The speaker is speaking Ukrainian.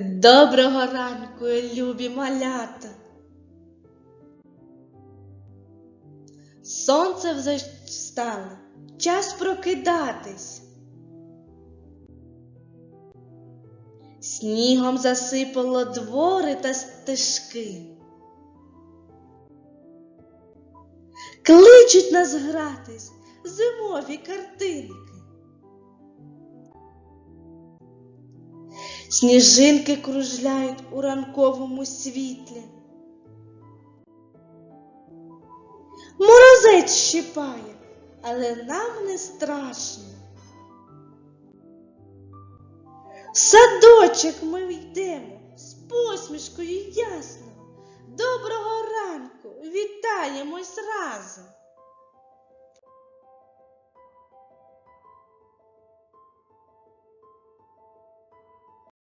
Доброго ранку, любі малята. Сонце вже встало, час прокидатись. Снігом засипало двори та стежки. Кличуть нас гратись зимові картинки. Сніжинки кружляють у ранковому світлі. Морозець щипає, але нам не страшно. В садочок ми йдемо з посмішкою ясно. Доброго ранку, вітаємось разом.